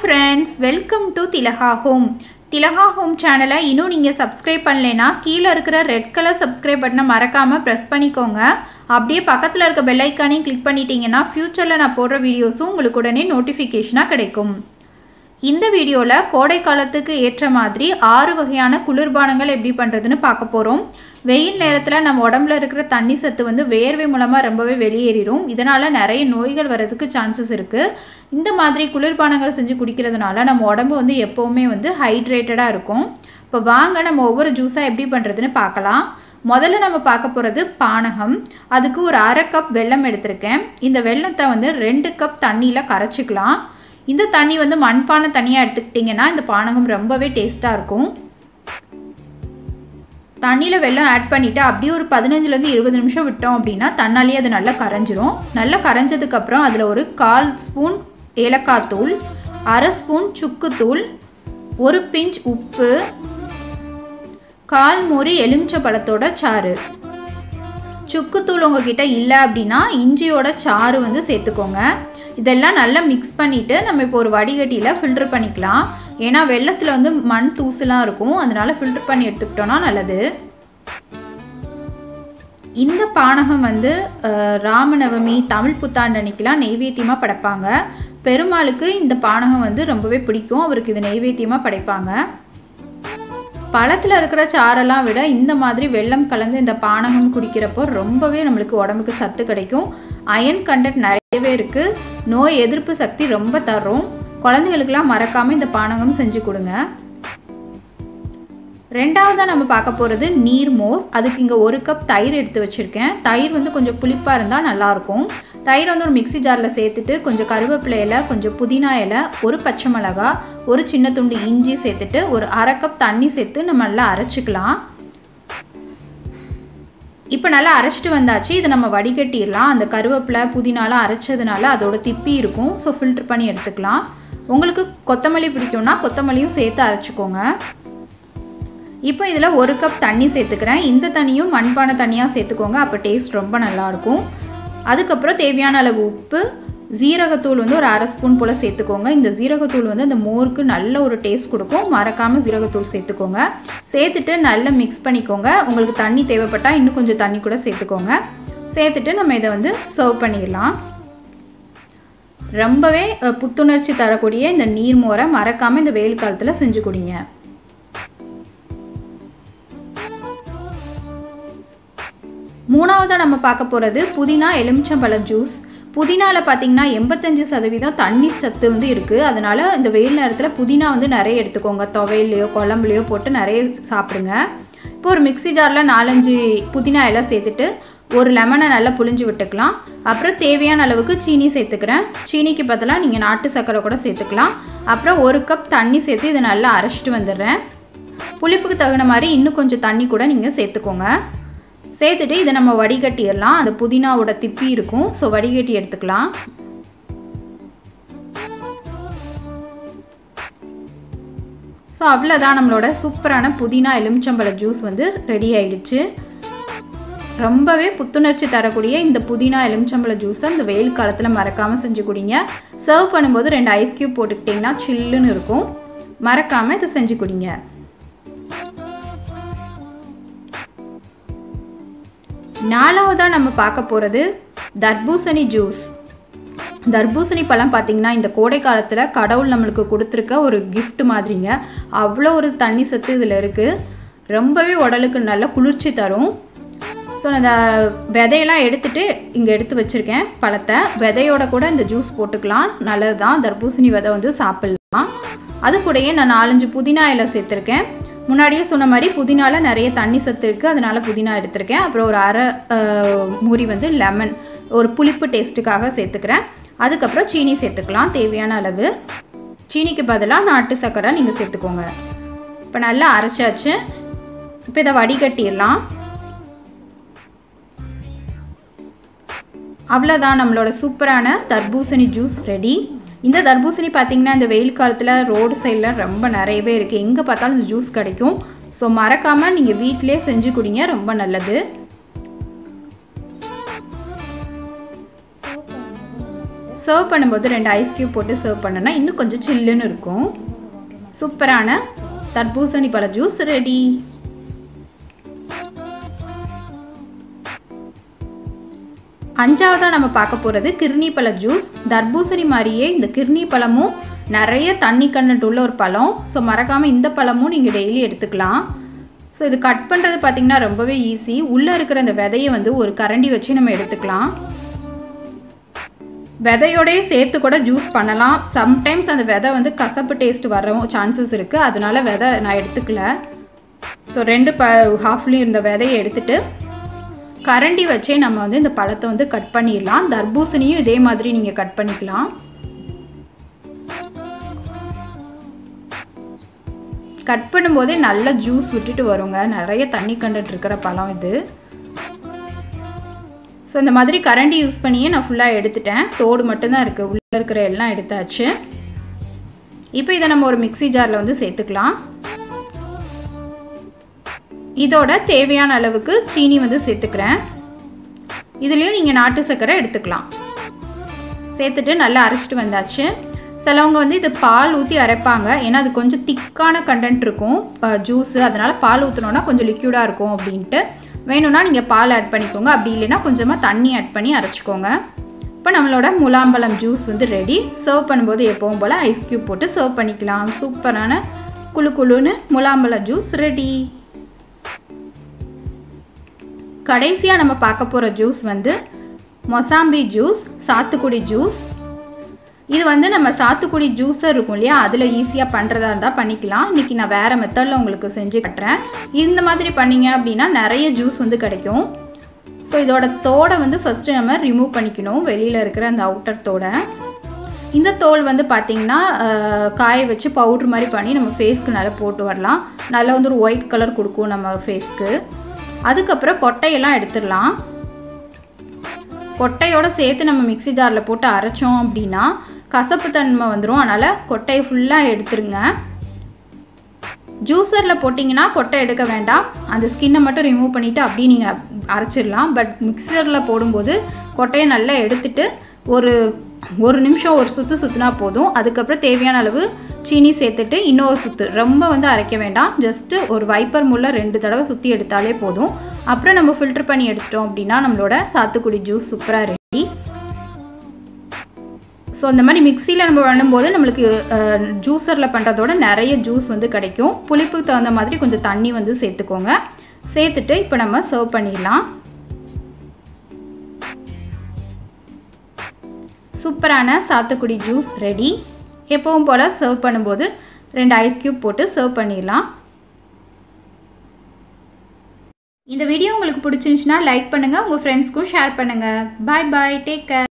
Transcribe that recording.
Friends welcome to Thilaka home Thilaka home சேனலை இன்னும் நீங்கள் சப்ஸ்கிரைப் பண்ணலைன்னா கீழே இருக்கிற ரெட் கலர் சப்ஸ்கிரைப் பட்டனை மறக்காமல் ப்ரெஸ் பண்ணிக்கோங்க. அப்படியே பக்கத்தில் இருக்க பெல் ஐக்கானையும் கிளிக் பண்ணிட்டீங்கன்னா ஃப்யூச்சரில் நான் போடுற வீடியோஸும் உங்களுக்கு உடனே நோட்டிஃபிகேஷனாக கிடைக்கும். இந்த வீடியோவில் கோடை காலத்துக்கு ஏற்ற மாதிரி ஆறு வகையான குளிர்பானங்கள் எப்படி பண்ணுறதுன்னு பார்க்க போகிறோம் வெயில் நேரத்தில் நம்ம உடம்புல இருக்கிற தண்ணி சத்து வந்து வேர்வை மூலமாக ரொம்பவே வெளியேறிடும் இதனால் நிறைய நோய்கள் வர்றதுக்கு சான்சஸ் இருக்குது இந்த மாதிரி குளிர்பானங்கள் செஞ்சு குடிக்கிறதுனால நம்ம உடம்பு வந்து எப்போவுமே வந்து ஹைட்ரேட்டடாக இருக்கும். இப்போ வாங்க நம்ம ஒவ்வொரு ஜூஸாக எப்படி பண்ணுறதுன்னு பார்க்கலாம். முதல்ல நம்ம பார்க்க போகிறது பானகம். அதுக்கு ஒரு அரை கப் வெல்லம் எடுத்திருக்கேன். இந்த வெல்லத்தை வந்து ரெண்டு கப் தண்ணியில் கரைச்சிக்கலாம். இந்த தண்ணி வந்து மண்பானை தனியாக எடுத்துக்கிட்டிங்கன்னா இந்த பானகம் ரொம்பவே டேஸ்ட்டாக இருக்கும். தண்ணியில் வெள்ளம் ஆட் பண்ணிவிட்டு அப்படியே ஒரு பதினஞ்சுலேருந்து இருபது நிமிஷம் விட்டோம் அப்படின்னா தன்னாலேயே அது நல்லா கரைஞ்சிரும். நல்லா கரைஞ்சதுக்கப்புறம் அதில் ஒரு கால் ஸ்பூன் ஏலக்காய் தூள் அரை ஸ்பூன் சுக்குத்தூள் ஒரு பிஞ்ச் உப்பு கால் மூறி எலுமிச்சை பழத்தோட சாறு சுக்குத்தூள் உங்ககிட்ட இல்லை அப்படின்னா இஞ்சியோட சாறு வந்து சேர்த்துக்கோங்க. இதெல்லாம் நல்லா மிக்ஸ் பண்ணிவிட்டு நம்ம இப்போ ஒரு வடிகட்டியில் ஃபில்டர் பண்ணிக்கலாம். ஏன்னா வெள்ளத்தில் வந்து மண் தூசுலாம் இருக்கும். அதனால் ஃபில்டர் பண்ணி எடுத்துக்கிட்டோன்னா நல்லது. இந்த பானகம் வந்து ராமநவமி தமிழ் புத்தாண்டு அன்னைக்கெலாம் நெய்வேத்தியமாக படைப்பாங்க. பெருமாளுக்கு இந்த பானகம் வந்து ரொம்பவே பிடிக்கும். அவருக்கு இது நெய்வேத்தியமாக படைப்பாங்க. பழத்தில் இருக்கிற சாரெல்லாம் விட இந்த மாதிரி வெள்ளம் கலந்து இந்த பானகம் குடிக்கிறப்போ ரொம்பவே நம்மளுக்கு உடம்புக்கு சத்து கிடைக்கும். அயன் கண்டென்ட் நிறையவே இருக்குது நோய் எதிர்ப்பு சக்தி ரொம்ப தரும். குழந்தைகளுக்கெல்லாம் மறக்காமல் இந்த பானகம் செஞ்சு கொடுங்க. ரெண்டாவதாக நம்ம பார்க்க போகிறது நீர்மோர் அதுக்கு இங்கே ஒரு கப் தயிர் எடுத்து வச்சுருக்கேன். தயிர் வந்து கொஞ்சம் புளிப்பாக இருந்தால் நல்லாயிருக்கும் தயிர் வந்து ஒரு மிக்சி ஜாரில் சேர்த்துட்டு கொஞ்சம் கருவேப்பிலை இலை கொஞ்சம் புதினா இலை ஒரு பச்சை மிளகா ஒரு சின்ன துண்டு இஞ்சி சேர்த்துட்டு ஒரு அரை கப் தண்ணி சேர்த்து நம்ம நல்லா அரைச்சிக்கலாம். இப்போ நல்லா அரைச்சிட்டு வந்தாச்சு. இதை நம்ம வடிகட்டிடலாம். அந்த கருவேப்பிலை புதினாலாம் அரைச்சதுனால அதோட திப்பி இருக்கும். ஸோ ஃபில்டர் பண்ணி எடுத்துக்கலாம். உங்களுக்கு கொத்தமல்லி பிடிக்கும்னா கொத்தமல்லியும் சேர்த்து அரைச்சிக்கோங்க. இப்போ இதில் ஒரு கப் தண்ணி சேர்த்துக்கிறேன். இந்த தண்ணியும் மண்பானை தண்ணியாக சேர்த்துக்கோங்க. அப்போ டேஸ்ட் ரொம்ப நல்லாயிருக்கும் அதுக்கப்புறம் தேவையான அளவு உப்பு ஜீரகத்தூள் வந்து ஒரு அரை ஸ்பூன் போல் சேர்த்துக்கோங்க. இந்த ஜீரகத்தூள் வந்து அந்த மோருக்கு நல்ல ஒரு டேஸ்ட் கொடுக்கும். மறக்காமல் ஜீரகத்தூள் சேர்த்துக்கோங்க. சேர்த்துட்டு நல்லா மிக்ஸ் பண்ணிக்கோங்க. உங்களுக்கு தண்ணி தேவைப்பட்டால் இன்னும் கொஞ்சம் தண்ணி கூட சேர்த்துக்கோங்க. சேர்த்துட்டு நம்ம இதை வந்து சர்வ் பண்ணிடலாம். ரொம்பவே புத்துணர்ச்சி தரக்கூடிய இந்த நீர்மோரை மறக்காமல் இந்த வெயில் காலத்தில் செஞ்சு கொடுங்க. மூணாவதாக நம்ம பார்க்க போகிறது புதினா எலுமிச்சம்பழம் ஜூஸ் புதினாவில் பார்த்தீங்கன்னா எண்பத்தஞ்சு சதவீதம் தண்ணி சத்து வந்து இருக்குது அதனால் இந்த வெயில் நேரத்தில் புதினா வந்து நிறைய எடுத்துக்கோங்க. துவையிலையோ குழம்புலையோ போட்டு நிறைய சாப்பிடுங்க. இப்போ ஒரு மிக்சி ஜாரில் நாலஞ்சு புதினா எல்லாம் சேர்த்துட்டு ஒரு லெமனை நல்லா புழிஞ்சு விட்டுக்கலாம். அப்புறம் தேவையான அளவுக்கு சீனி சேர்த்துக்கிறேன். சீனிக்கு பதிலாக நீங்கள் நாட்டு சர்க்கரை கூட சேர்த்துக்கலாம். அப்புறம் ஒரு கப் தண்ணி சேர்த்து இதை நல்லா அரைச்சிட்டு வந்துடுறேன். புளிப்புக்கு தகுந்த மாதிரி இன்னும் கொஞ்சம் தண்ணி கூட நீங்கள் சேர்த்துக்கோங்க. சேர்த்துட்டு இதை நம்ம வடிகட்டிடலாம். அந்த புதினாவோட திப்பி இருக்கும். ஸோ வடிகட்டி எடுத்துக்கலாம். ஸோ அவ்வளோதான் நம்மளோட சூப்பரான புதினா எலுமிச்சம்பழ ஜூஸ் வந்து ரெடி ஆயிடுச்சு. ரொம்பவே புத்துணர்ச்சி தரக்கூடிய இந்த புதினா எலுமிச்சம்பழ ஜூஸை இந்த வெயில் காலத்தில் மறக்காமல் செஞ்சு குடிங்க. சர்வ் பண்ணும்போது ரெண்டு ஐஸ் க்யூப் போட்டுக்கிட்டிங்கன்னா சில்லுன்னு இருக்கும். மறக்காமல் இதை செஞ்சு குடிங்க. நாலாவதாக நம்ம பார்க்க போகிறது தர்பூசணி ஜூஸ். தர்பூசணி பழம் பார்த்திங்கன்னா இந்த கோடை காலத்தில் கடவுள் நம்மளுக்கு கொடுத்துருக்க ஒரு கிஃப்ட் மாதிரிங்க. அவ்வளோ ஒரு தண்ணி சத்து இதில் இருக்குது ரொம்பவே உடலுக்கு நல்ல குளிர்ச்சி தரும். ஸோ நான் அந்த விதையெல்லாம் எடுத்துகிட்டு இங்கே எடுத்து வச்சுருக்கேன் பழத்தை. விதையோட கூட இந்த ஜூஸ் போட்டுக்கலாம். நல்லது தான் தர்பூசணி விதை வந்து சாப்பிட்லாம். அது கூடயே நான் நாலஞ்சு புதினா இலை சேர்த்துருக்கேன். முன்னாடியே சொன்ன மாதிரி புதினாவில் நிறைய தண்ணி சத்து இருக்குது அதனால் புதினா எடுத்திருக்கேன். அப்புறம் ஒரு அரை மூடி வந்து லெமன் ஒரு புளிப்பு டேஸ்ட்டுக்காக சேர்த்துக்கிறேன். அதுக்கப்புறம் சீனி சேர்த்துக்கலாம் தேவையான அளவு. சீனிக்கு பதிலாக நாட்டு சர்க்கரை நீங்கள் சேர்த்துக்கோங்க. இப்போ நல்லா அரைச்சாச்சு. இப்போ இதை வடிகட்டிடலாம். அவ்வளோதான் நம்மளோட சூப்பரான தர்பூசணி ஜூஸ் ரெடி இந்த தர்பூசணி பார்த்திங்கன்னா இந்த வெயில் காலத்தில் ரோடு சைடில் ரொம்ப நிறையவே இருக்குது எங்கே பார்த்தாலும் இந்த ஜூஸ் கிடைக்கும். ஸோ மறக்காமல் நீங்கள் வீட்டிலே செஞ்சு குடிங்க ரொம்ப நல்லது. சர்வ் பண்ணும்போது ரெண்டு ஐஸ் க்யூப் போட்டு சர்வ் பண்ணனா இன்னும் கொஞ்சம் சில்லுன்னு இருக்கும். சூப்பரான தர்பூசணி பழ ஜூஸ் ரெடி அஞ்சாவதாக நம்ம பார்க்க போகிறது கிர்னி பழ ஜூஸ். தர்பூசணி மாதிரியே இந்த கிர்னி பழமும் நிறைய தண்ணி கண்டென்ட் உள்ள ஒரு பழம். ஸோ மறக்காமல் இந்த பழமும் நீங்கள் டெய்லி எடுத்துக்கலாம். ஸோ இது கட் பண்ணுறது பார்த்திங்கன்னா ரொம்பவே ஈஸி உள்ளே இருக்கிற அந்த விதையை வந்து ஒரு கரண்டி வச்சு நம்ம எடுத்துக்கலாம். விதையோடய சேர்த்து கூட ஜூஸ் பண்ணலாம். சம்டைம்ஸ் அந்த விதை வந்து கசப்பு டேஸ்ட் வர சான்சஸ் இருக்குது அதனால விதை நான் எடுத்துக்கல. ஸோ ரெண்டு ப ஹாஃப்லேயும் இருந்த விதையை எடுத்துகிட்டு கரண்டி வச்சே நம்ம வந்து இந்த பழத்தை வந்து கட் பண்ணிடலாம். தர்பூசணியும் இதே மாதிரி நீங்கள் கட் பண்ணிக்கலாம். கட் பண்ணும்போதே நல்ல ஜூஸ் விட்டுட்டு வருங்க. நிறைய தண்ணி கண்டுட்டு இருக்கிற பழம் இது. ஸோ இந்த மாதிரி கரண்டி யூஸ் பண்ணியே நான் ஃபுல்லாக எடுத்துட்டேன். தோடு மட்டும்தான் இருக்குது உள்ளே இருக்கிற எல்லாம் எடுத்தாச்சு. இப்போ இதை நம்ம ஒரு மிக்சி ஜாரில் வந்து சேர்த்துக்கலாம். இதோட தேவையான அளவுக்கு சீனி வந்து சேர்த்துக்கிறேன். இதுலேயும் நீங்கள் நாட்டு சர்க்கரை எடுத்துக்கலாம். சேர்த்துட்டு நல்லா அரைச்சிட்டு வந்தாச்சு. சிலவங்க வந்து இது பால் ஊற்றி அரைப்பாங்க. ஏன்னா அது கொஞ்சம் திக்கான கண்டென்ட் இருக்கும். ஜூஸு அதனால் பால் ஊற்றினோன்னா கொஞ்சம் லிக்யூடாக இருக்கும் அப்படின்ட்டு. வேணும்னா நீங்கள் பால் ஆட் பண்ணிக்கோங்க. அப்படி இல்லைன்னா கொஞ்சமாக தண்ணி ஆட் பண்ணி அரைச்சிக்கோங்க. இப்போ நம்மளோட முலாம்பழம் ஜூஸ் வந்து ரெடி சர்வ் பண்ணும்போது எப்பவும் போல் ஐஸ் க்யூப் போட்டு சர்வ் பண்ணிக்கலாம். சூப்பரான குழு குழுன்னு முலாம்பழம் ஜூஸ் ரெடி கடைசியாக நம்ம பார்க்க போகிற ஜூஸ் வந்து மொசாம்பி ஜூஸ் சாத்துக்குடி ஜூஸ் இது வந்து நம்ம சாத்துக்குடி ஜூஸர் இருக்கும் இல்லையா? அதில் ஈஸியாக பண்ணுறதா இருந்தால் பண்ணிக்கலாம். இன்றைக்கி நான் வேறு மெத்தடில் உங்களுக்கு செஞ்சு கட்டுறேன். இந்த மாதிரி பண்ணிங்க அப்படின்னா நிறைய ஜூஸ் வந்து கிடைக்கும். ஸோ இதோட தோடை வந்து ஃபஸ்ட்டு நம்ம ரிமூவ் பண்ணிக்கணும். வெளியில் இருக்கிற அந்த அவுட்டர் தோடை. இந்த தோல் வந்து பார்த்திங்கன்னா காய வச்சு பவுட்ரு மாதிரி பண்ணி நம்ம ஃபேஸ்க்கு நல்லா போட்டு வரலாம். நல்லா வந்து ஒரு ஒயிட் கலர் கொடுக்கும் நம்ம ஃபேஸ்க்கு அதுக்கப்புறம் கொட்டையெல்லாம் எடுத்துடலாம். கொட்டையோடு சேர்த்து நம்ம மிக்சி ஜாரில் போட்டு அரைச்சோம் அப்படின்னா கசப்பு தன்மை வந்துடும் அதனால் கொட்டையை ஃபுல்லாக எடுத்துருங்க. ஜூஸரில் போட்டிங்கன்னா கொட்டை எடுக்க வேண்டாம். அந்த ஸ்கின்னை மட்டும் ரிமூவ் பண்ணிவிட்டு அப்படியே நீங்கள் அரைச்சிடலாம். பட் மிக்சரில் போடும்போது கொட்டையை நல்லா எடுத்துட்டு ஒரு ஒரு நிமிஷம் ஒரு சுற்று சுற்றினா போதும். அதுக்கப்புறம் தேவையான அளவு சீனி சேர்த்துட்டு இன்னொரு சுற்று ரொம்ப வந்து அரைக்க வேண்டாம். ஜஸ்ட்டு ஒரு வைப்பர் முள்ள ரெண்டு தடவை சுற்றி எடுத்தாலே போதும். அப்புறம் நம்ம ஃபில்டர் பண்ணி எடுத்துட்டோம் அப்படின்னா நம்மளோட சாத்துக்குடி ஜூஸ் சூப்பராக ரெடி ஸோ அந்த மாதிரி மிக்சியில் நம்ம பண்ணும்போது நம்மளுக்கு ஜூஸரில் பண்ணுறதோட நிறைய ஜூஸ் வந்து கிடைக்கும். புளிப்புக்கு தகுந்த மாதிரி கொஞ்சம் தண்ணி வந்து சேர்த்துக்கோங்க. சேர்த்துட்டு இப்போ நம்ம சர்வ் பண்ணிடலாம். சூப்பரான சாத்துக்குடி ஜூஸ் ரெடி எப்பவும் போல் சர்வ் பண்ணும்போது ரெண்டு ஐஸ் க்யூப் போட்டு சர்வ் பண்ணிடலாம். இந்த வீடியோ உங்களுக்கு பிடிச்சிருந்துச்சுன்னா லைக் பண்ணுங்கள் உங்கள் ஃப்ரெண்ட்ஸ்க்கும் ஷேர் பண்ணுங்கள் பாய் பாய் டேக் கேர்